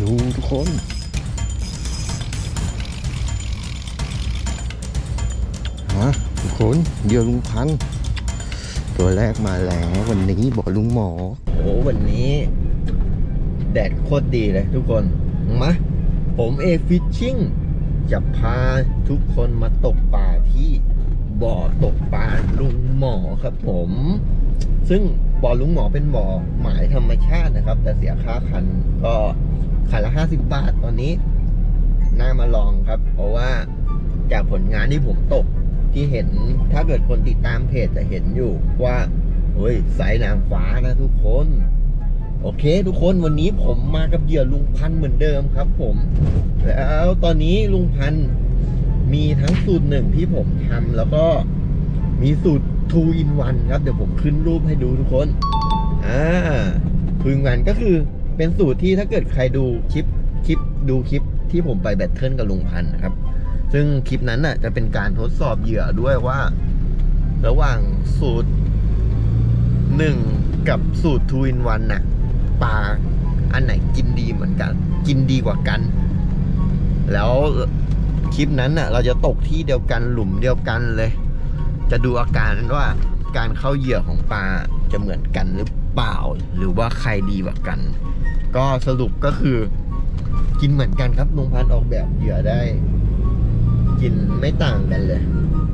ดูทุกคนมาทุกคนเดี๋ยวลุงพัน ตัวแรกมาแล้ววันนี้บอกลุงหมอ โอ้วันนี้ แดดโคตรดีเลยทุกคนมาผมเอฟิชชิ่งจะพาทุกคนมาตกปลาที่บ่อตกปลาลุงหมอครับผม ซึ่งบ่อลุงหมอเป็นบ่อหมายธรรมชาตินะครับ แต่เสียค่าคันก็ คันละห้าสิบบาทตอนนี้ น่ามาลองครับ เพราะว่าจากผลงานที่ผมตกที่เห็นถ้าเกิดคนติดตามเพจจะเห็นอยู่ว่าเฮ้ยสายนางฟ้านะทุกคน โอเค ทุกคนวันนี้ผมมากับเหยื่อลุงพันเหมือนเดิมครับ ผม แล้วตอนนี้ลุงพันมีทั้งสูตรหนึ่งที่ผมทำแล้วก็มีสูตร two in one ครับ เดี๋ยวผมขึ้นรูปให้ดูทุกคน อ่า two in one ก็คือ เป็นสูตรที่ถ้าเกิดใครดูคลิปคลิปดูคลิปที่ผมไปแบทเทิลกับลุงพันธ์นะครับ ซึ่งคลิปนั้นน่ะจะเป็นการทดสอบเหยื่อด้วยว่า ระหว่างสูตรหนึ่งกับสูตร two in one น่ะปลาอันไหนกินดีเหมือนกัน กินดีกว่ากัน แล้วคลิปนั้นน่ะ เราจะตกที่เดียวกันหลุมเดียวกันเลย จะดูอาการว่าการเข้าเหยื่อของปลาจะเหมือนกันหรือ เปล่า หรือว่าใครดีกว่ากัน ก็สรุปก็คือกินเหมือนกันครับลงพันออกแบบเหยื่อได้ กินไม่ต่างกันเลย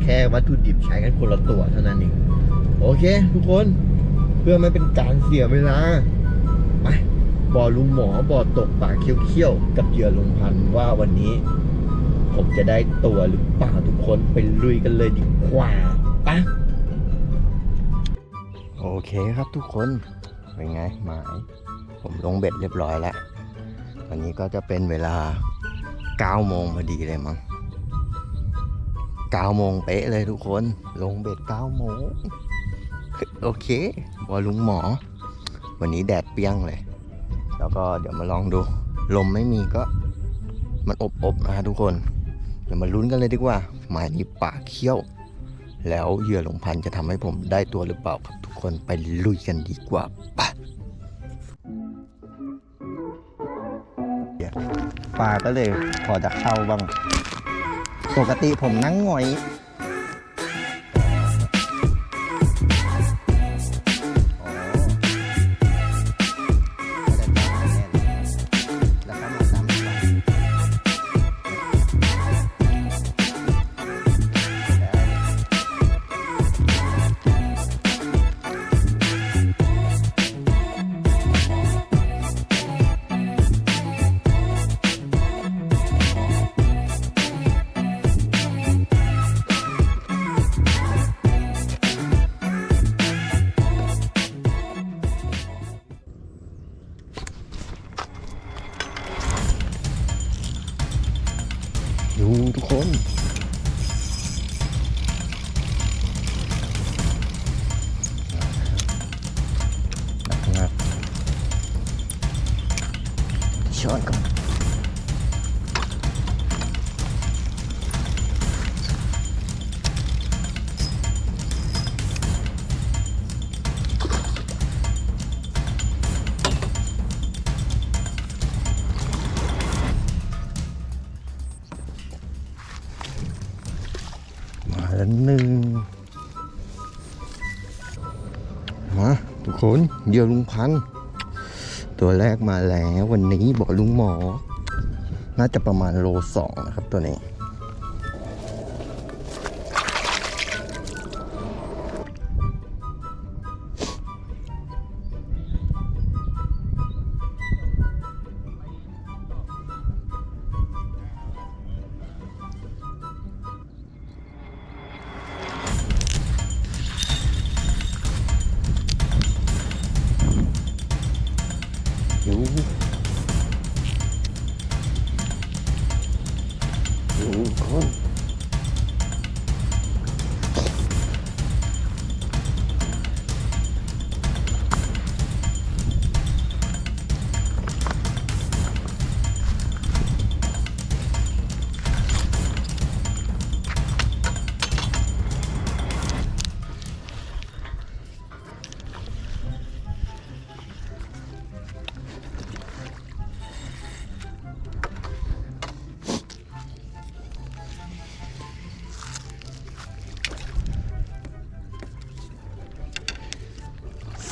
แค่วัตถุดิบใช้กันคนละตัวเท่านั้นเองโอเค ทุกคนเพื่อไม่เป็นการเสียเวลาไปบ่อลุงหมอบ่อตกปลาเคี้ยวๆกับเหยื่อลงพันว่าวันนี้ ผมจะได้ตัวหรือเปล่าทุกคนไปลุยกันเลยดีกว่าปะ โอเคครับทุกคน เป็นไงหมาย ผมลงเบ็ดเรียบร้อยแล้ววันนี้ก็จะเป็นเวลา9โมงพอดีเลยมั้ง9โมงเป๊ะเลยทุกคน ลงเบ็ด9โมง โอเคบอลุงหมอ วันนี้แดดเปรี้ยงเลย แล้วก็เดี๋ยวมาลองดู ลมไม่มีก็ มันอบๆนะฮะทุกคน เดี๋ยวมาลุ้นกันเลยดีกว่าหมายนี้ปากเขี้ยว แล้วเหยื่อหลงพันจะทำให้ผมได้ตัวหรือเปล่าครับทุกคนไปลุยกันดีกว่าปะปลาก็เลยพอจะเข้าบ้าง ปกติผมนั่งหงอย ดูทุกคน นเดี๋ยวลุงพัน ตัวแรกมาแล้ววันนี้บอกลุงหมอ น่าจะประมาณโลสองนะครับตัวนี้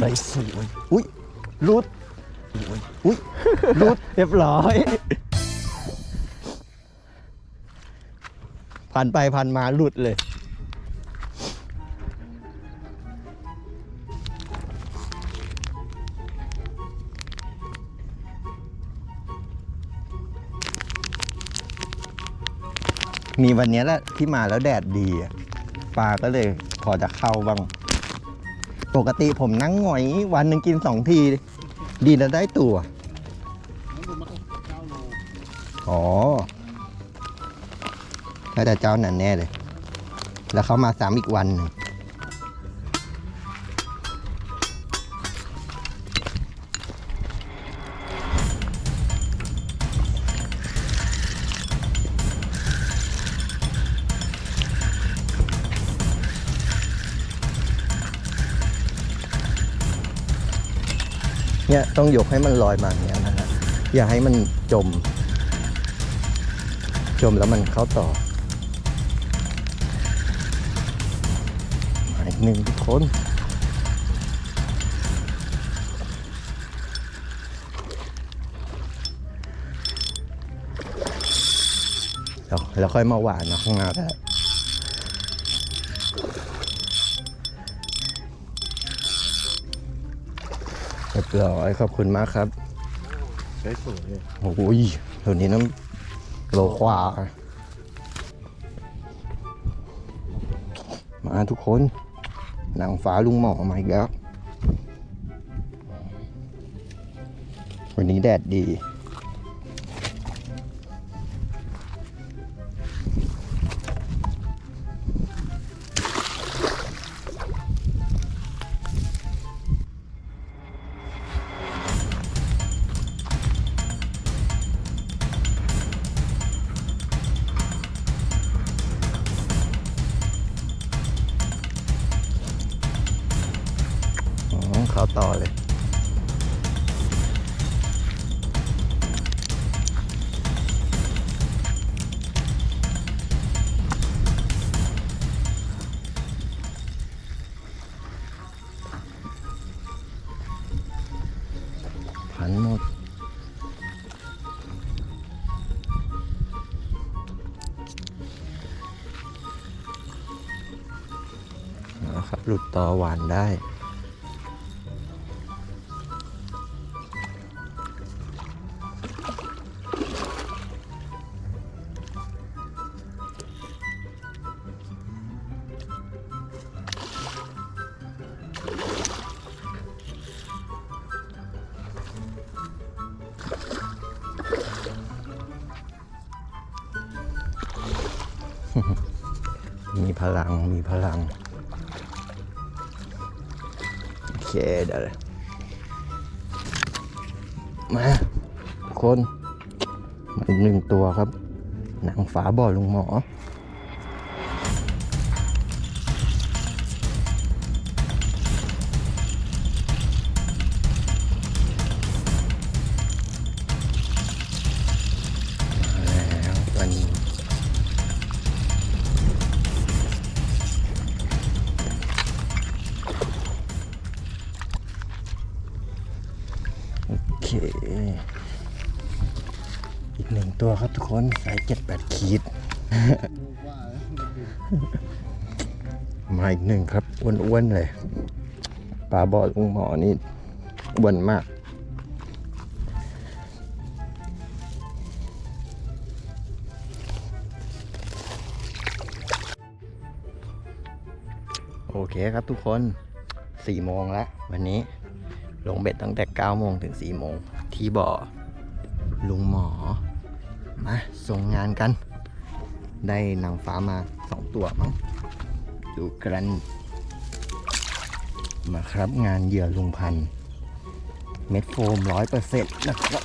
ส่สวยอุ้ยรุดอุ้ยรุดเรียบร้อยพันไปพันมาหลุดเลย มีวันเนี้ยแหละที่มาแล้วแดดดีอะปลาก็เลยพอจะเข้าบ้าง ปกติผมนั่งหงอยวันหนึ่งกินสองที ดีแล้วได้ตัว อ๋อน่าจะเจ้านั้นแน่เลย แล้วเขามาสามอีกวันหนึ่ง เนี่ยต้องยกให้มันลอยมาอย่างเงี้ยนะฮะอย่าให้มันจม จมแล้วมันเข้าต่ออีกหนึ่งคนแล้วค่อยมาหวานนะข้างหน้าได้ เรียบร้อยขอบคุณมากครับใส่สวยเลยโอ้ยเดี๋ยวนี้น้ำโลขวามาทุกคนนางฟ้าลุงหมอมาอีกแล้ว วันนี้แดดดี ต่อเลยพันหมด นะครับ หลุดต่อหวานได้ มีพลังมีพลัง โอเคเดี๋ยวมาคนมาอีกหนึ่งตัวครับ หนังฝาบ่อลุงหมอ เค อีกหนึ่งตัวครับทุกคนสายเจ็ดแปดขีด มาอีกหนึ่งครับอ้วนๆเลยปลาบอดลุงหมอนี่อ้วนมากโอเคครับทุกคนสี่โมงแล้ววันนี้ ลงเบ็ดตั้งแต่9โมงถึง4โมงที่บ่อลุงหมอ มาส่งงานกัน ได้นางฟ้ามา 2 ตัวมั้งดูกันมาครับงานเหยื่อลุงพัน เม็ดโฟมร้อยเปอร์เซ็นต์นะครับ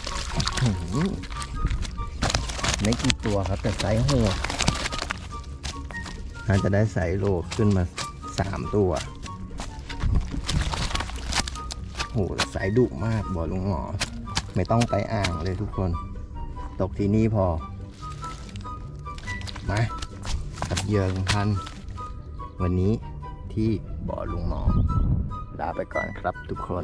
ไม่กี่ตัวครับ แต่ไซส์โหดน่าจะได้ไซส์โลขึ้นมา3ตัว หสายดุมากบอกลุงหมอ ไม่ต้องไปอ่างเลยทุกคน ตกที่นี่พอ มากับเยืองพัน วันนี้ที่ที่บ่อลุงหมอ ลาไปก่อนครับทุกคน